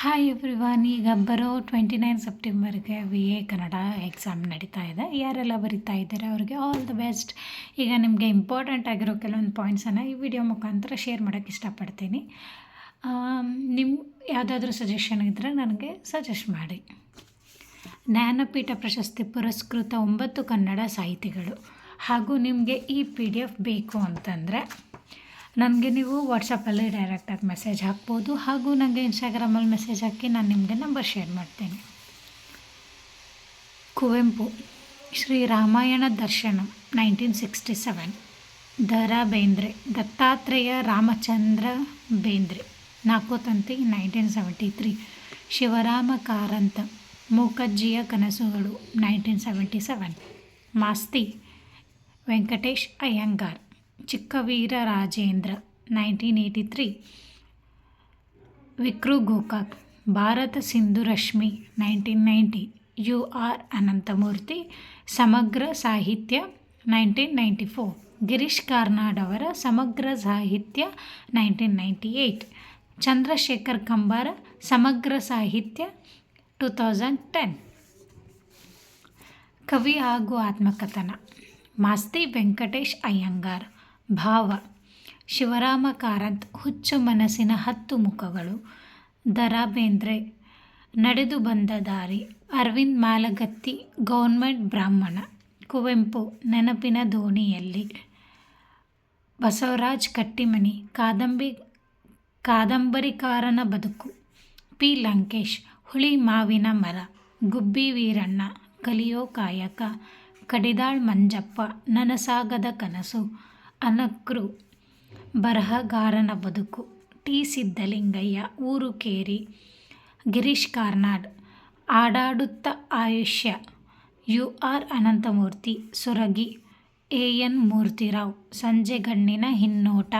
Hi everyone ಈಗ ಬರೋ twenty nine ಸೆಪ್ಟೆಂಬರ್ಗೆ ವಿ ಎ ಕನ್ನಡ ಎಕ್ಸಾಮ್ ನಡೀತಾ ಇದೆ. ಯಾರೆಲ್ಲ ಬರಿತಾ ಇದ್ದಾರೆ ಅವ್ರಿಗೆ ಆಲ್ ದ ಬೆಸ್ಟ್ ಈಗ ನಿಮಗೆ ಇಂಪಾರ್ಟೆಂಟ್ ಆಗಿರೋ ಕೆಲವೊಂದು ಪಾಯಿಂಟ್ಸನ್ನು ಈ ವಿಡಿಯೋ ಮುಖಾಂತರ ಶೇರ್ ಮಾಡೋಕ್ಕೆ ಇಷ್ಟಪಡ್ತೀನಿ. ನಿಮ್ಮ ಯಾವುದಾದ್ರೂ ಸಜೆಷನ್ ಇದ್ದರೆ ನನಗೆ ಸಜೆಸ್ಟ್ ಮಾಡಿ. ಜ್ಞಾನಪೀಠ ಪ್ರಶಸ್ತಿ ಪುರಸ್ಕೃತ ಒಂಬತ್ತು ಕನ್ನಡ ಸಾಹಿತಿಗಳು. ಹಾಗೂ ನಿಮಗೆ ಈ ಪಿ ಡಿ ಎಫ್ ಬೇಕು ಅಂತಂದರೆ ನನಗೆ ನೀವು ವಾಟ್ಸಪ್ಪಲ್ಲಿ ಡೈರೆಕ್ಟಾಗಿ ಮೆಸೇಜ್ ಹಾಕ್ಬೋದು ಹಾಗೂ ನನಗೆ ಇನ್ಸ್ಟಾಗ್ರಾಮಲ್ಲಿ ಮೆಸೇಜ್ ಹಾಕಿ ನಾನು ನಿಮಗೆ ನಂಬರ್ ಶೇರ್ ಮಾಡ್ತೇನೆ. Kuvempu, Shri Ramayana Darshana nineteen sixty seven Da Ra Bendre, Dattatreya Ramachandra Bendre Nalku Tanti nineteen seventy three Shivarama Karanth, Mookajjiya Kanasugalu nineteen seventy seven Masti, Venkatesh Iyengar. Chikkaveera Rajendra, nineteen eighty three. Vikru Gokak, Bharata Sindhu Rashmi, nineteen ninety. U R Ananthamurthy, ಸಮಗ್ರ ಸಾಹಿತ್ಯ, nineteen ninety four. Girish Karnad ಅವರ ಸಮಗ್ರ ಸಾಹಿತ್ಯ, nineteen ninety eight. Chandrashekhar Kambara, ಸಮಗ್ರ ಸಾಹಿತ್ಯ, two thousand ten. ಕವಿ ಹಾಗೂ ಆತ್ಮಕಥನ, ಮಾಸ್ತಿ ವೆಂಕಟೇಶ್ ಅಯ್ಯಂಗಾರ್. ಭಾವ. ಶಿವರಾಮ ಕಾರಂತ್ ಹುಚ್ಚು ಮನಸ್ಸಿನ ಹತ್ತು ಮುಖಗಳು. ದರಾ ಬೇಂದ್ರೆ ನಡೆದು ಬಂದ ದಾರಿ, ಅರವಿಂದ್ ಮಾಲಗತ್ತಿ, ಗೌರ್ಮೆಂಟ್ ಬ್ರಾಹ್ಮಣ, ಕುವೆಂಪು, ನೆನಪಿನ ದೋಣಿಯಲ್ಲಿ, ಬಸವರಾಜ್ ಕಟ್ಟಿಮನಿ ಕಾದಂಬಿ, ಕಾದಂಬರಿಕಾರನ ಬದುಕು. ಪಿ. ಲಂಕೇಶ್, ಹುಳಿ ಮಾವಿನ ಮರ, ಗುಬ್ಬಿ ವೀರಣ್ಣ, ಕಲಿಯೋ ಕಾಯಕ, ಕಡಿದಾಳ್ ಮಂಜಪ್ಪ, ನನಸಾಗದ ಕನಸು ಅನಕ್ರು ಬರಹಗಾರನ ಬದುಕು. ಟಿ. ಸಿದ್ದಲಿಂಗಯ್ಯ ಊರು ಕೇರಿ Girish Karnad, Adadutha Ayushya, U. R. Ananthamurthy, Suragi, A. N. Murthy Rao, Sanje Gannina Hinnota.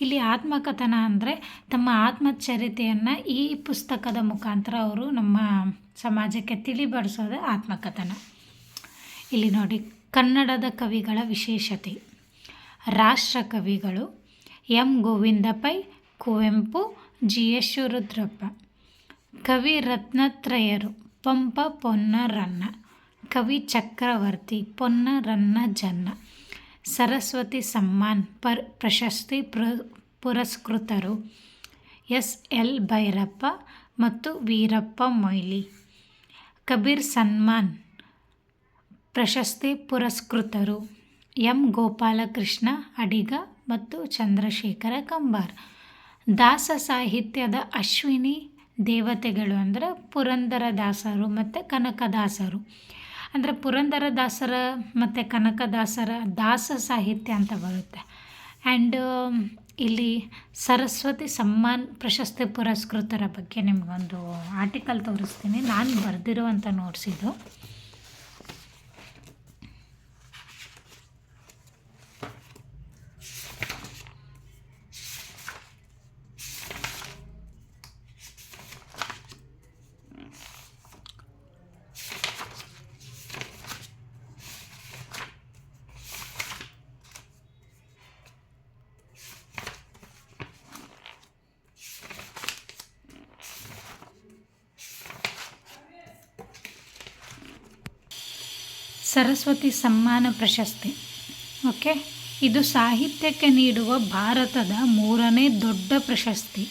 ಇಲ್ಲಿ ಆತ್ಮಕಥನ ಅಂದರೆ ತಮ್ಮ ಆತ್ಮಚರಿತೆಯನ್ನು ಈ ಪುಸ್ತಕದ ಮುಖಾಂತರ ಅವರು ನಮ್ಮ ಸಮಾಜಕ್ಕೆ ತಿಳಿಬಡಿಸೋದೇ ಆತ್ಮಕಥನ. ಇಲ್ಲಿ ನೋಡಿ, ಕನ್ನಡದ ಕವಿಗಳ ವಿಶೇಷತೆ. ರಾಷ್ಟ್ರ ಕವಿಗಳು M. Govinda Pai Kuvempu, G. S. Rudrappa ಕವಿ ರತ್ನತ್ರಯರು, ಪಂಪ ಪೊನ್ನರನ್ನ. ಕವಿ ಚಕ್ರವರ್ತಿ, ಪೊನ್ನರನ್ನ ಜನ್ನ. ಸರಸ್ವತಿ ಸಮ್ಮಾನ್, ಪರ್ ಪ್ರಶಸ್ತಿ ಪುರ ಪುರಸ್ಕೃತರು. ಎಸ್. ಎಲ್. ಭೈರಪ್ಪ ಮತ್ತು ವೀರಪ್ಪ ಮೊಯ್ಲಿ. ಕಬೀರ್ ಸನ್ಮಾನ್ ಪ್ರಶಸ್ತಿ ಪುರಸ್ಕೃತರು. ಎಂ ಗೋಪಾಲಕೃಷ್ಣ, ಅಡಿಗ ಮತ್ತು ಚಂದ್ರಶೇಖರ ಕಂಬಾರ್. ದಾಸ ಸಾಹಿತ್ಯದ ಅಶ್ವಿನಿ ದೇವತೆಗಳು ಅಂದರೆ ಪುರಂದರ ದಾಸರು ಮತ್ತು ಕನಕದಾಸರು. ಅಂದರೆ ಪುರಂದರದಾಸರ ಮತ್ತು ಕನಕದಾಸರ ದಾಸ ಸಾಹಿತ್ಯ ಅಂತ ಬರುತ್ತೆ. ಆ್ಯಂಡ್ ಇಲ್ಲಿ ಸರಸ್ವತಿ ಸಮ್ಮಾನ್ ಪ್ರಶಸ್ತಿ ಪುರಸ್ಕೃತರ ಬಗ್ಗೆ ನಿಮಗೊಂದು ಆರ್ಟಿಕಲ್ ತೋರಿಸ್ತೀನಿ. ನಾನು ಬರೆದಿರುವಂಥ ನೋಟ್ಸ್ ಸರಸ್ವತಿ ಸಮ್ಮಾನ ಪ್ರಶಸ್ತಿ. ಓಕೆ? ಇದು ಸಾಹಿತ್ಯಕ್ಕೆ ನೀಡುವ ಭಾರತದ ಮೂರನೇ ದೊಡ್ಡ ಪ್ರಶಸ್ತಿ.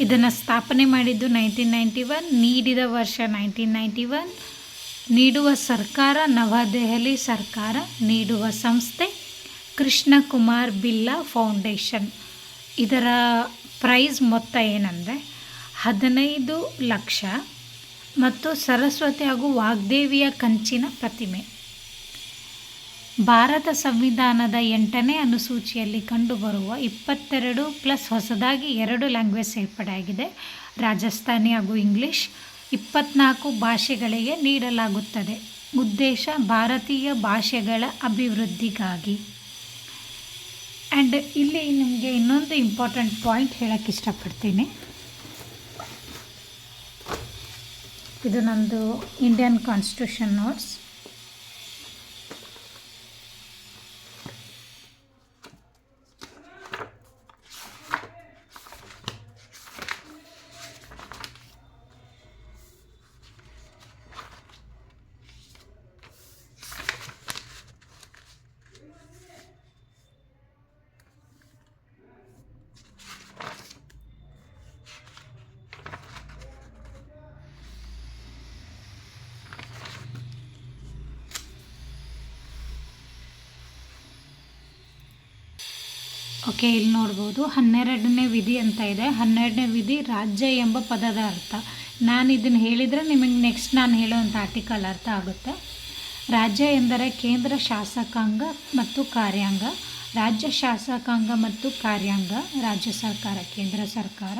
ಇದನ್ನು ಸ್ಥಾಪನೆ ಮಾಡಿದ್ದು ನೈನ್ಟೀನ್ ನೈಂಟಿ ಒನ್, ನೀಡಿದ ವರ್ಷ ನೈನ್ಟೀನ್ ನೈಂಟಿ ಒನ್. ನೀಡುವ ಸರ್ಕಾರ ನವದೆಹಲಿ ಸರ್ಕಾರ, ನೀಡುವ ಸಂಸ್ಥೆ ಕೃಷ್ಣಕುಮಾರ್ ಬಿಲ್ಲಾ ಫೌಂಡೇಶನ್. ಇದರ ಪ್ರೈಸ್ ಮೊತ್ತ ಏನಂದರೆ ಹದಿನೈದು ಲಕ್ಷ ಮತ್ತು ಸರಸ್ವತಿ ಹಾಗೂ ವಾಗ್ದೇವಿಯ ಕಂಚಿನ ಪ್ರತಿಮೆ. ಭಾರತ ಸಂವಿಧಾನದ ಎಂಟನೇ ಅನುಸೂಚಿಯಲ್ಲಿ ಕಂಡುಬರುವ ಇಪ್ಪತ್ತೆರಡು ಪ್ಲಸ್ ಹೊಸದಾಗಿ ಎರಡು ಲ್ಯಾಂಗ್ವೇಜ್ ಸೇರ್ಪಡೆಯಾಗಿದೆ. ರಾಜಸ್ಥಾನಿ ಹಾಗೂ ಇಂಗ್ಲೀಷ್ ಇಪ್ಪತ್ನಾಲ್ಕು ಭಾಷೆಗಳಿಗೆ ನೀಡಲಾಗುತ್ತದೆ. ಉದ್ದೇಶ, ಭಾರತೀಯ ಭಾಷೆಗಳ ಅಭಿವೃದ್ಧಿಗಾಗಿ. ಆ್ಯಂಡ್ ಇಲ್ಲಿ ನಿಮಗೆ ಇನ್ನೊಂದು ಇಂಪಾರ್ಟೆಂಟ್ ಪಾಯಿಂಟ್ ಹೇಳೋಕ್ಕೆ ಇಷ್ಟಪಡ್ತೀನಿ. ಇದು ನಂದು ಇಂಡಿಯನ್ ಕಾನ್ಸ್ಟಿಟ್ಯೂಷನ್ ನೋಟ್ಸ್ ಓಕೆ, ಇಲ್ಲಿ ನೋಡ್ಬೋದು. ಹನ್ನೆರಡನೇ ವಿಧಿ ಅಂತ ಇದೆ. ಹನ್ನೆರಡನೇ ವಿಧಿ ರಾಜ್ಯ ಎಂಬ ಪದದ ಅರ್ಥ. ನಾನು ಇದನ್ನು ಹೇಳಿದರೆ ನಿಮಗೆ ನೆಕ್ಸ್ಟ್ ನಾನು ಹೇಳುವಂಥ ಆರ್ಟಿಕಲ್ ಅರ್ಥ ಆಗುತ್ತೆ. ರಾಜ್ಯ ಎಂದರೆ ಕೇಂದ್ರ ಶಾಸಕಾಂಗ ಮತ್ತು ಕಾರ್ಯಾಂಗ. ರಾಜ್ಯ ಶಾಸಕಾಂಗ ಮತ್ತು ಕಾರ್ಯಾಂಗ, ರಾಜ್ಯ ಸರ್ಕಾರ, ಕೇಂದ್ರ ಸರ್ಕಾರ.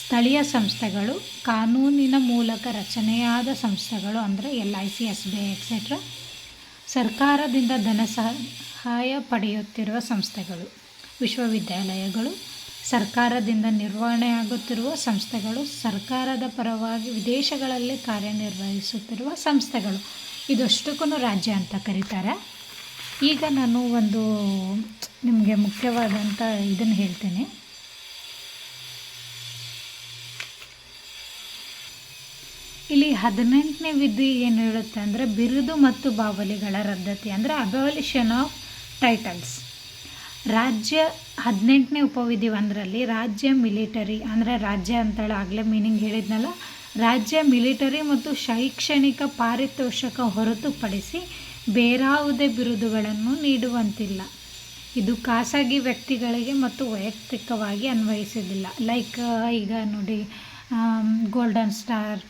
ಸ್ಥಳೀಯ ಸಂಸ್ಥೆಗಳು, ಕಾನೂನಿನ ಮೂಲಕ ರಚನೆಯಾದ ಸಂಸ್ಥೆಗಳು ಅಂದರೆ L I C S B etcetera ಸರ್ಕಾರದಿಂದ ಧನ ಸಹಾಯ ಪಡೆಯುತ್ತಿರುವ ಸಂಸ್ಥೆಗಳು. ವಿಶ್ವವಿದ್ಯಾಲಯಗಳು, ಸರ್ಕಾರದಿಂದ ನಿರ್ವಹಣೆ ಆಗುತ್ತಿರುವ ಸಂಸ್ಥೆಗಳು, ಸರ್ಕಾರದ ಪರವಾಗಿ ವಿದೇಶಗಳಲ್ಲಿ ಕಾರ್ಯನಿರ್ವಹಿಸುತ್ತಿರುವ ಸಂಸ್ಥೆಗಳು. ಇದಷ್ಟಕ್ಕೂ ರಾಜ್ಯ ಅಂತ ಕರೀತಾರೆ. ಈಗ ನಾನು ಒಂದು ನಿಮಗೆ ಮುಖ್ಯವಾದಂಥ ಇದನ್ನು ಹೇಳ್ತೇನೆ. ಇಲ್ಲಿ ಹದಿನೆಂಟನೇ ವಿಧಿ ಏನು ಹೇಳುತ್ತೆ ಅಂದರೆ, ಬಿರುದು ಮತ್ತು ಬಾವಲಿಗಳ ರದ್ದತಿ, ಅಂದರೆ ಅಬಾಲಿಷನ್ ಆಫ್ ಟೈಟಲ್ಸ್ ರಾಜ್ಯ ಹದಿನೆಂಟನೇ ಉಪವಿಧಿ ಒಂದರಲ್ಲಿ ರಾಜ್ಯ ಮಿಲಿಟರಿ, ಅಂದರೆ ರಾಜ್ಯ ಅಂತೇಳಿ ಆಗಲೇ ಮೀನಿಂಗ್ ಹೇಳಿದ್ನಲ್ಲ, ರಾಜ್ಯ ಮಿಲಿಟರಿ ಮತ್ತು ಶೈಕ್ಷಣಿಕ ಪಾರಿತೋಷಕ ಹೊರತುಪಡಿಸಿ ಬೇರಾವುದೇ ಬಿರುದುಗಳನ್ನು ನೀಡುವಂತಿಲ್ಲ. ಇದು ಖಾಸಗಿ ವ್ಯಕ್ತಿಗಳಿಗೆ ಮತ್ತು ವೈಯಕ್ತಿಕವಾಗಿ ಅನ್ವಯಿಸೋದಿಲ್ಲ ಲೈಕ್ ಈಗ ನೋಡಿ ಗೋಲ್ಡನ್ ಸ್ಟಾರ್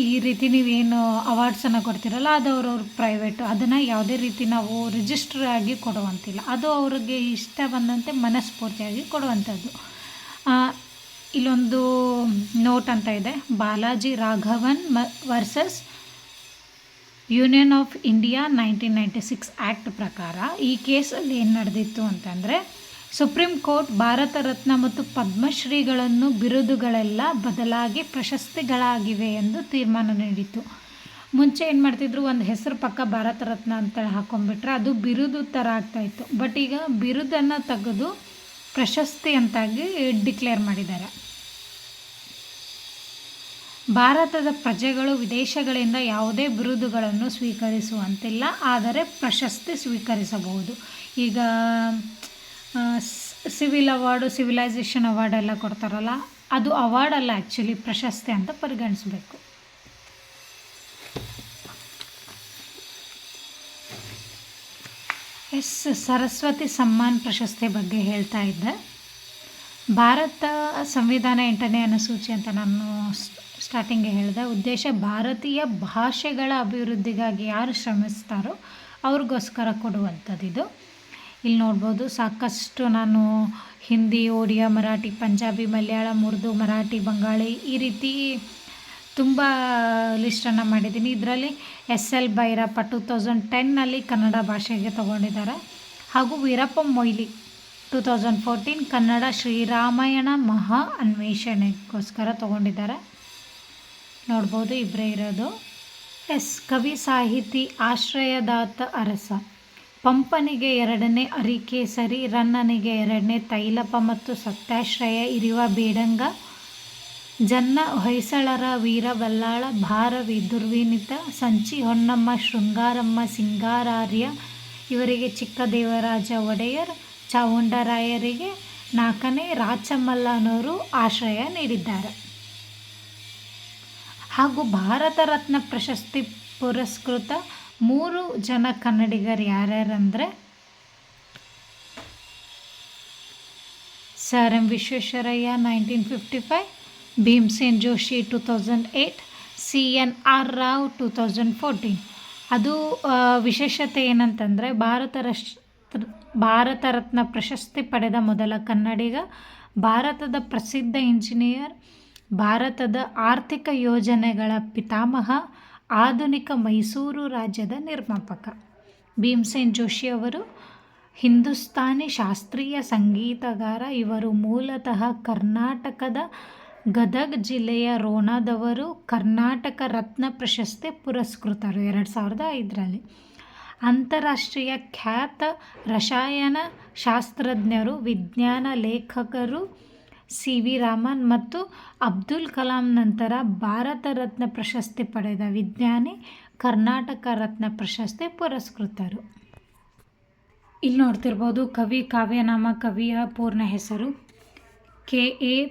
ಈ ರೀತಿ ನೀವೇನು ಅವಾರ್ಡ್ಸನ್ನು ಕೊಡ್ತೀರಲ್ಲ, ಅದು ಅವ್ರವ್ರ ಪ್ರೈವೇಟು ಅದನ್ನು ಯಾವುದೇ ರೀತಿ ನಾವು ರಿಜಿಸ್ಟರ್ ಆಗಿ ಕೊಡುವಂತಿಲ್ಲ. ಅದು ಅವ್ರಿಗೆ ಇಷ್ಟ ಬಂದಂತೆ ಮನಸ್ಫೂರ್ತಿಯಾಗಿ ಕೊಡುವಂಥದ್ದು ಇಲ್ಲೊಂದು ನೋಟ್ ಅಂತ ಇದೆ. ಬಾಲಾಜಿ ರಾಘವನ್ ಮ versus union of India nineteen ninety six act ಪ್ರಕಾರ ಈ ಕೇಸಲ್ಲಿ ಏನು ನಡೆದಿತ್ತು ಅಂತಂದರೆ ಸುಪ್ರೀಂ ಕೋರ್ಟ್ ಭಾರತ ರತ್ನ ಮತ್ತು ಪದ್ಮಶ್ರೀಗಳನ್ನು ಬಿರುದುಗಳೆಲ್ಲ ಬದಲಾಗಿ ಪ್ರಶಸ್ತಿಗಳಾಗಿವೆ ಎಂದು ತೀರ್ಮಾನ ನೀಡಿತು ಮುಂಚೆ ಏನು ಮಾಡ್ತಿದ್ರು, ಒಂದು ಹೆಸರು ಪಕ್ಕ ಭಾರತ ರತ್ನ ಅಂತ ಹಾಕೊಂಡ್ಬಿಟ್ರೆ ಅದು ಬಿರುದು ಥರ ಆಗ್ತಾಯಿತ್ತು ಬಟ್ ಈಗ ಬಿರುದನ್ನು ತೆಗೆದು ಪ್ರಶಸ್ತಿ ಅಂತಾಗಿ ಡಿಕ್ಲೇರ್ ಮಾಡಿದ್ದಾರೆ. ಭಾರತದ ಪ್ರಜೆಗಳು ವಿದೇಶಗಳಿಂದ ಯಾವುದೇ ಬಿರುದುಗಳನ್ನು ಸ್ವೀಕರಿಸುವಂತಿಲ್ಲ, ಆದರೆ ಪ್ರಶಸ್ತಿ ಸ್ವೀಕರಿಸಬಹುದು. ಈಗ ಸಿವಿಲ್ ಅವಾರ್ಡು ಸಿವಿಲೈಸೇಷನ್ ಅವಾರ್ಡ್ ಎಲ್ಲ ಕೊಡ್ತಾರಲ್ಲ, ಅದು ಅವಾರ್ಡ್ ಅಲ್ಲ ಆ್ಯಕ್ಚುಲಿ ಪ್ರಶಸ್ತಿ ಅಂತ ಪರಿಗಣಿಸಬೇಕು. ಎಸ್, ಸರಸ್ವತಿ ಸಮ್ಮಾನ್ ಪ್ರಶಸ್ತಿ ಬಗ್ಗೆ ಹೇಳ್ತಾ ಇದ್ದೆ. ಭಾರತ ಸಂವಿಧಾನ ಎಂಟನೇ ಅನುಸೂಚಿ ಅಂತ ನಾನು ಸ್ಟಾರ್ಟಿಂಗ್ಗೆ ಹೇಳಿದೆ. ಉದ್ದೇಶ, ಭಾರತೀಯ ಭಾಷೆಗಳ ಅಭಿವೃದ್ಧಿಗಾಗಿ ಯಾರು ಶ್ರಮಿಸ್ತಾರೋ ಅವ್ರಿಗೋಸ್ಕರ ಕೊಡುವಂಥದ್ದು ಇದು ಇಲ್ಲಿ ನೋಡ್ಬೋದು ಸಾಕಷ್ಟು ನಾನು ಹಿಂದಿ ಒಡಿಯಾ ಮರಾಠಿ, ಪಂಜಾಬಿ, ಮಲಯಾಳಂ, ಉರ್ದು, ಮರಾಠಿ, ಬಂಗಾಳಿ ಈ ರೀತಿ ತುಂಬ ಲಿಸ್ಟನ್ನು ಮಾಡಿದ್ದೀನಿ. ಇದರಲ್ಲಿ S L Bhyrappa two thousand ಟೆನ್ನಲ್ಲಿ Kannada ಭಾಷೆಗೆ ತಗೊಂಡಿದ್ದಾರೆ. ಹಾಗೂ Veerappa Moily two thousand fourteen Kannada Shri Ramayana ಮಹಾ ಅನ್ವೇಷಣೆಗೋಸ್ಕರ ತಗೊಂಡಿದ್ದಾರೆ. ನೋಡ್ಬೋದು ಇಬ್ಬರೇ ಇರೋದು. ಎಸ್. ಕವಿ ಸಾಹಿತಿ, ಆಶ್ರಯದಾತ ಅರಸ. ಪಂಪನಿಗೆ ಎರಡನೇ ಅರಿಕೇಸರಿ ರನ್ನನಿಗೆ ಎರಡನೇ ತೈಲಪ ಮತ್ತು ಸತ್ಯಾಶ್ರಯ ಇರುವ ಬೇಡಂಗ, ಜನ್ನ ಹೊಯ್ಸಳರ ವೀರಬಲ್ಲಾಳ ಭಾರವಿ ದುರ್ವಿನಿತ ಸಂಚಿ ಹೊನ್ನಮ್ಮ, ಶೃಂಗಾರಮ್ಮ, ಸಿಂಗಾರಾರ್ಯ, ಇವರಿಗೆ ಚಿಕ್ಕದೇವರಾಜ ಒಡೆಯರ್ ಚಾವುಂಡರಾಯರಿಗೆ ನಾಲ್ಕನೇ ರಾಚಮಲ್ಲನವರು ಆಶ್ರಯ ನೀಡಿದ್ದಾರೆ. ಹಾಗೂ ಭಾರತ ರತ್ನ ಪ್ರಶಸ್ತಿ ಪುರಸ್ಕೃತ ಮೂರು ಜನ ಕನ್ನಡಿಗರು ಯಾರ್ಯಾರಂದರೆ sir M Visvesvaraya nineteen fifty five Bhimsen Joshi two thousand eight C N R Rao two thousand fourteen. ಅದು ವಿಶೇಷತೆ ಏನಂತಂದರೆ ಭಾರತ ರಶ್, ಭಾರತ ರತ್ನ ಪ್ರಶಸ್ತಿ ಪಡೆದ ಮೊದಲ ಕನ್ನಡಿಗ, ಭಾರತದ ಪ್ರಸಿದ್ಧ ಇಂಜಿನಿಯರ್, ಭಾರತದ ಆರ್ಥಿಕ ಯೋಜನೆಗಳ ಪಿತಾಮಹ ಆಧುನಿಕ ಮೈಸೂರು ರಾಜ್ಯದ ನಿರ್ಮಾಪಕ. ಭೀಮ್ಸೇನ್ ಜೋಶಿಯವರು ಹಿಂದೂಸ್ತಾನಿ ಶಾಸ್ತ್ರೀಯ ಸಂಗೀತಗಾರ. ಇವರು ಮೂಲತಃ ಕರ್ನಾಟಕದ ಗದಗ ಜಿಲ್ಲೆಯ ರೋಣದವರು, ಕರ್ನಾಟಕ ರತ್ನ ಪ್ರಶಸ್ತಿ ಪುರಸ್ಕೃತರು ಎರಡು ಸಾವಿರದ ಐದರಲ್ಲಿ. ಅಂತಾರಾಷ್ಟ್ರೀಯ ಖ್ಯಾತ ರಸಾಯನ ಶಾಸ್ತ್ರಜ್ಞರು ವಿಜ್ಞಾನ ಲೇಖಕರು ಸಿ ವಿ ರಾಮನ್ ಮತ್ತು ಅಬ್ದುಲ್ ಕಲಾಂ ನಂತರ ಭಾರತ ರತ್ನ ಪ್ರಶಸ್ತಿ ಪಡೆದ ವಿಜ್ಞಾನಿ, ಕರ್ನಾಟಕ ರತ್ನ ಪ್ರಶಸ್ತಿ ಪುರಸ್ಕೃತರು. ಇಲ್ಲಿ ನೋಡ್ತಿರ್ಬೋದು ಕವಿ ಕಾವ್ಯನಾಮ, ಕವಿಯ ಪೂರ್ಣ ಹೆಸರು. K A,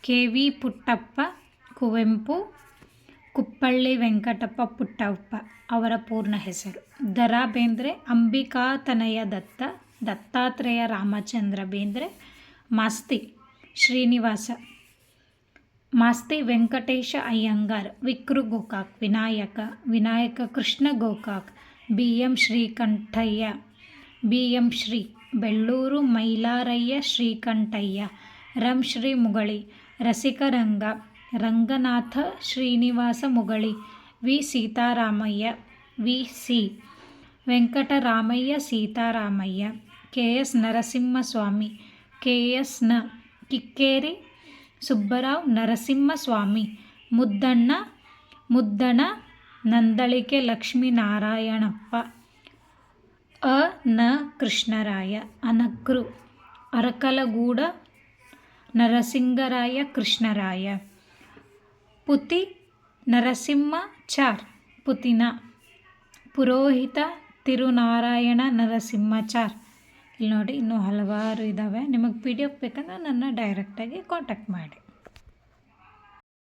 K V Puttappa Kuvempu, Kuppalli Venkatappa Puttappa ಅವರ ಪೂರ್ಣ ಹೆಸರು. Dara Bendre Ambikatanaya Datta, Dattatreya Ramachandra Bendre, Masti Srinivasa Masti Venkatesha Iyengar Vikru Gokak Vinayaka Vinayaka Krishna Gokak B M Srikantaiah B M Shri Bellur Mylaraiah Srikantaiah Ram Shri Mugali Rasikaranga Ranganatha Srinivasa Mugali V Seetharamaiah V C Venkataramaiah Seetharamaiah K S Narasimhaswamy K ಎಸ್ನ ಕಿಕ್ಕೇರಿ, ಸುಬ್ಬರಾವ್, ನರಸಿಂಹಸ್ವಾಮಿ, ಮುದ್ದಣ್ಣ, ಮುದ್ದಣ, ನಂದಳಿಕೆ ಲಕ್ಷ್ಮೀನಾರಾಯಣಪ್ಪ, ಅ. ನ. ಕೃಷ್ಣರಾಯ, ಅನಕೃ, ಅರಕಲಗೂಡ, ನರಸಿಂಗರಾಯ ಕೃಷ್ಣರಾಯ, ಪುತಿ ನರಸಿಂಹಚಾರ್ ಪುತಿನ, ಪುರೋಹಿತ ತಿರುನಾರಾಯಣ ನರಸಿಂಹಚಾರ್ ಇಲ್ಲಿ ನೋಡಿ ಇನ್ನೂ ಹಲವಾರು ಇದ್ದಾವೆ ನಿಮಗೆ P D F ಬೇಕಂದ್ರೆ ನನ್ನ ಡೈರೆಕ್ಟಾಗಿ ಕಾಂಟ್ಯಾಕ್ಟ್ ಮಾಡಿ.